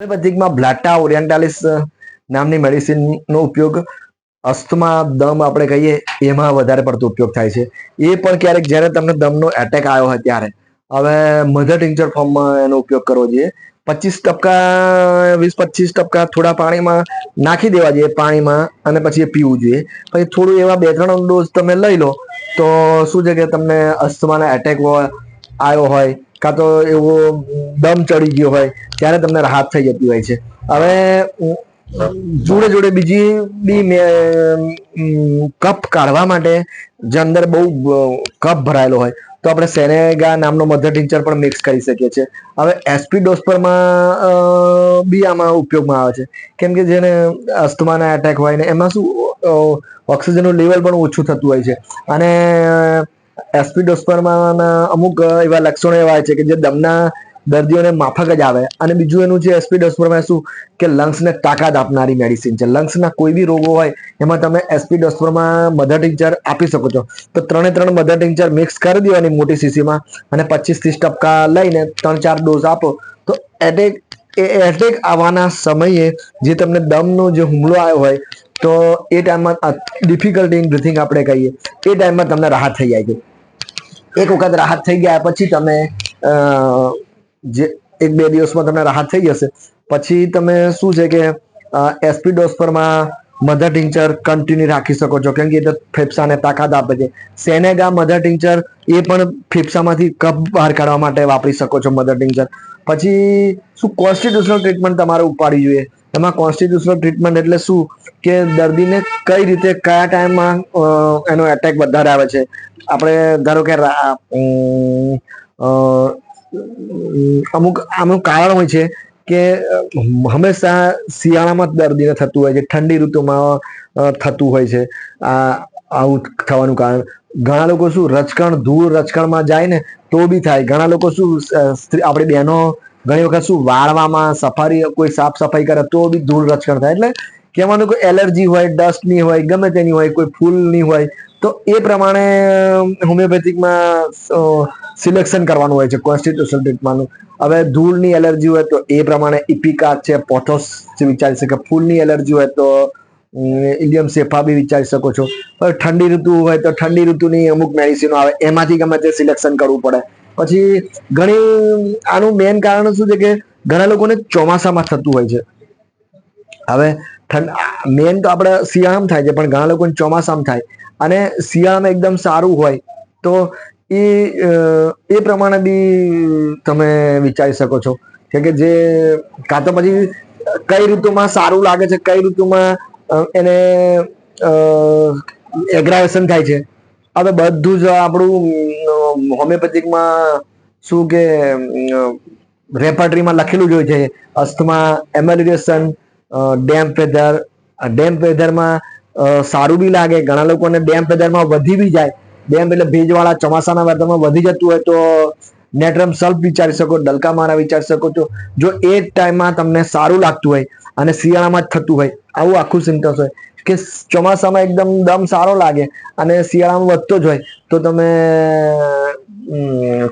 હોમિયોપેથિકમાં બ્લાટા ઓરિયન્ટાલિસ નામની મેડિસિનનો ઉપયોગ અસ્થમા, દમ આપણે કહીએ, એમાં વધારે પડતો ઉપયોગ થાય છે. એ પણ ક્યારેક જ્યારે તમને દમનો એટેક આવ્યો હોય ત્યારે. હવે મધર ટિંચર ફોર્મમાં એનો ઉપયોગ કરવો જોઈએ. પચીસ ટકા વીસ પચીસ ટકા થોડા પાણીમાં નાખી દેવા જોઈએ, પાણીમાં, અને પછી એ પીવું જોઈએ. પછી થોડું એવા બે ત્રણ ડોઝ તમે લઈ લો, તો શું છે કે તમને અસ્થમાના એટેક આવ્યો હોય કાં તો એવો દમ ચડી ગયો હોય ત્યારે તમને રાહત થઈ જતી હોય છે. હવે જોડે જોડે બીજી બી ઉમ, કાઢવા માટે જે અંદર બહુ કપ ભરાયેલો હોય તો આપણે સેનેગા નામનો મધર ટિંચર પણ મિક્સ કરી શકીએ છીએ. હવે એસપી ડોસ્પરમાં બી આમાં ઉપયોગમાં આવે છે. કેમ કે જેને અસ્થમાના એટેક હોય ને એમાં શું ઓક્સિજનનું લેવલ પણ ઓછું થતું હોય છે. અને એસપી ડોસ્પરમાં અમુક એવા લક્ષણો એવા છે કે જે દમના દર્દીઓને માફક જ આવે. અને બીજું એનું છે એસપી ડોસ્પરમાં શું? કે લંગ્સને તાકાત આપનારી મેડિસિન છે. લંગ્સના કોઈ બી રોગો હોય, એમાં તમે એસપી ડોસ્પરમાં મધર ટિંચર આપી શકો છો. તો ત્રણે ત્રણ મધર ટિંચર મિક્સ કરી દેવાની મોટી સીસીમાં અને પચીસ ત્રીસ ટપકા લઈને ત્રણ ચાર ડોઝ આપો. તો એટેક એ એટેક આવવાના સમયે જે તમને દમનો જે હુમલો આવ્યો હોય, તો એ ટાઈમમાં ડિફિકલ્ટી ઇન બ્રિથિંગ આપણે કહીએ. એ ટાઈમમાં તમને રાહત થઈ જાય છે. એક વખત રાહત થઈ ગયા પછી તમે જે એક બે દિવસમાં તમને રાહત થઈ જશે. પછી તમે શું છે કે એસપી ડોસ્પરમાં મધર ટિંચર કન્ટિન્યુ રાખી શકો છો. કેમ કે એ તો ફેફસાને તાકાત આપે છે. સેનેગા મધર ટિંચર એ પણ ફેફસામાંથી કફ બહાર કાઢવા માટે વાપરી શકો છો મધર ટિંચર. પછી શું કોન્સ્ટિટ્યુશનલ ટ્રીટમેન્ટ તમારે ઉપાડવી જોઈએ? એમાં કોન્સ્ટિટ્યુશનલ ટ્રીટમેન્ટ એટલે શું? કે દર્દીને કઈ રીતે, કયા ટાઈમમાં એનો એટેક વધારે આવે છે? આપણે ધારો કે રા- ઉમ, અ, ઉમ, અમુક કારણ હોય છે કે હંમેશા શિયાળામાં દર્દીને થતું હોય છે ઠંડી ઋતુમાં થતું હોય છે. આ આવું થવાનું કારણ. ઘણા લોકો શું રચકણ ધૂળ રચકણમાં જાય ને તો બી થાય. ઘણા લોકો શું આપણી બહેનો ઘણી વખત શું વાળવામાં સફારી કોઈ સાફ સફાઈ કરે તો બી ધૂળ રચકણ થાય. એટલે કહેવાનું કોઈ એલર્જી હોય ડસ્ટની હોય, ગમે તેની હોય, કોઈ ફૂલની હોય, તો એ પ્રમાણે હોમિયોપેથિકમાં સિલેક્શન કરવાનું હોય છે કોન્સ્ટિટ્યુશન ટ્રીટમેન્ટનું હવે ધૂળની એલર્જી હોય તો એ પ્રમાણે ઇપિકા છે, પોથોસ વિચારી શકે. ફૂલની એલર્જી હોય તો ઇલિયમ સેફા બી વિચારી શકો છો. ઠંડી ઋતુ હોય તો ઠંડી ઋતુની અમુક મેડિસિનો આવે, એમાંથી ગમે તે સિલેક્શન કરવું પડે. પછી ઘણી, આનું મેઇન કારણ શું છે કે ઘણા લોકોને ચોમાસામાં થતું હોય છે. હવે મેન તો આપણે શિયાળામાં થાય છે, પણ ઘણા લોકોને ચોમાસામાં થાય. અને શિયાળામાં એકદમ સારું હોય તો એ એ પ્રમાણે બી તમે વિચારી શકો છો. કે જે, કાં તો પછી કઈ ઋતુમાં સારું લાગે છે, કઈ ઋતુમાં એને એગ્રાવેશન થાય છે. હવે બધું જ આપણું હોમિયોપેથિકમાં શું કે રેપર્ટરીમાં લખેલું જ હોય છે. Asthma amelioration damp weather damp વેધરમાં સારું બી લાગે. ઘણા લોકોને ડેમ્પ વેધરમાં વધી બી જાય. ડેમ્પ એટલે ભેજવાળા ચોમાસાના વેધરમાં વધી જતું હોય તો નેટરમ સલ્ફ વિચારી શકો, ડલકા મારા વિચારી શકો છો. જો એ ટાઈમમાં તમને સારું લાગતું હોય અને શિયાળામાં જ થતું હોય, આવું આખું સિમ્ટમ્સ હોય કે ચોમાસામાં એકદમ દમ સારો લાગે અને શિયાળામાં વધતો જ હોય, તો તમે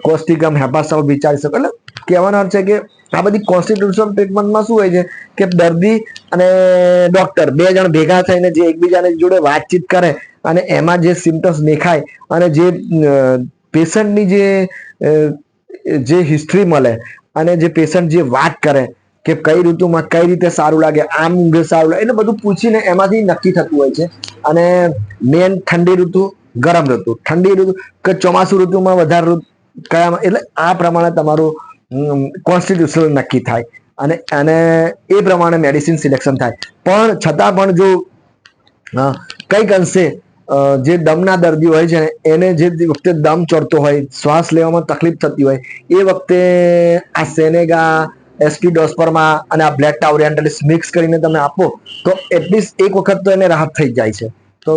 કોસ્ટિકમ હેપાસોલ વિચારી શકો. એટલે કહેવાનો છે કે આ બધી કોન્સ્ટિટ્યુશનલ ટ્રીટમેન્ટમાં શું હોય છે કે દર્દી અને ડોક્ટર બે જણ ભેગા થઈને જે એકબીજાની જોડે વાતચીત કરે અને એમાં જે સિમ્ટમ્સ દેખાય અને જે પેશન્ટની જે જે હિસ્ટ્રી મળે અને જે પેશન્ટ જે વાત કરે કે કઈ ઋતુમાં કઈ રીતે સારું લાગે, આમ સારું લાગે, એટલે બધું પૂછીને એમાંથી નક્કી થતું હોય છે. અને મેન ઠંડી ઋતુ, ગરમ ઋતુ. ઠંડી ઋતુ કે ચોમાસું ઋતુમાં વધારે કયામાં, એટલે આ પ્રમાણે તમારું કોન્સ્ટિટ્યુશન નક્કી થાય. અને અને એ પ્રમાણે મેડિસિન સિલેક્શન થાય. પણ છતાં પણ જો કંઈક અંશે જે દમના દર્દી હોય છે એને જે વખતે દમ ચડતો હોય, શ્વાસ લેવામાં તકલીફ થતી હોય, એ વખતે આ સેનેગા, એસપી ડોસ્પરમાં અને આ બ્લેક ટાવરિયાન્ટલિસ મિક્સ કરીને તમે આપો, તો એટલીસ્ટ એક વખત તો એને રાહત થઈ જાય છે. તો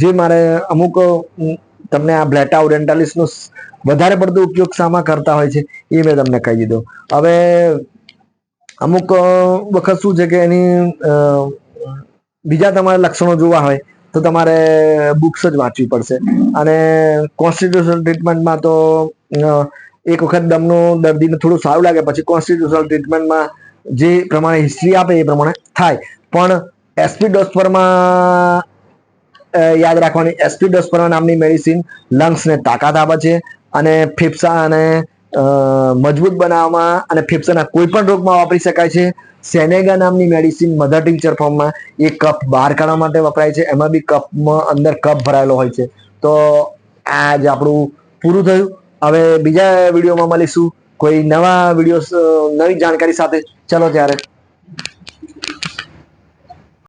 જે મારે અમુક તમને આ બ્લેટા ઓરિએન્ટાલિસનો વધારે પડતો ઉપયોગ શામાં કરતા હોય છે, એ મેં તમને કહી દીધું. હવે અમુક વખત શું છે કે એની બીજા તમારે લક્ષણો જોવા હોય, તો તમારે બુક્સ જ વાંચવી પડશે. અને કોન્સ્ટિટ્યુશનલ ટ્રીટમેન્ટમાં તો એક વખત દમનું, દર્દીને થોડું સારું લાગે, પછી કોન્સ્ટિટ્યુશનલ ટ્રીટમેન્ટમાં જે પ્રમાણે હિસ્ટ્રી આપે એ પ્રમાણે થાય. પણ એસપી ડોસ્પરમાં યાદ રાખવાની એસપી ડોસ્પરા નામની મેડિસિન લંગ્સને તાકાત આપે છે અને ફેફસા અને મજબૂત બનાવવામાં અને ફેફસાના કોઈ પણ રોગમાં વાપરી શકાય છે. સેનેગા નામની મેડિસિન મધર ટિંચર ફોર્મમાં એ કપ બહાર કાઢવા માટે વપરાય છે. એમાં બી કપમાં અંદર કપ ભરાયેલો હોય છે. તો આ જ આપણું પૂરું થયું. હવે બીજા વિડીયોમાં મળીશું. કોઈ નવા વીડિયો નવી જાણકારી સાથે. ચલો ત્યારે.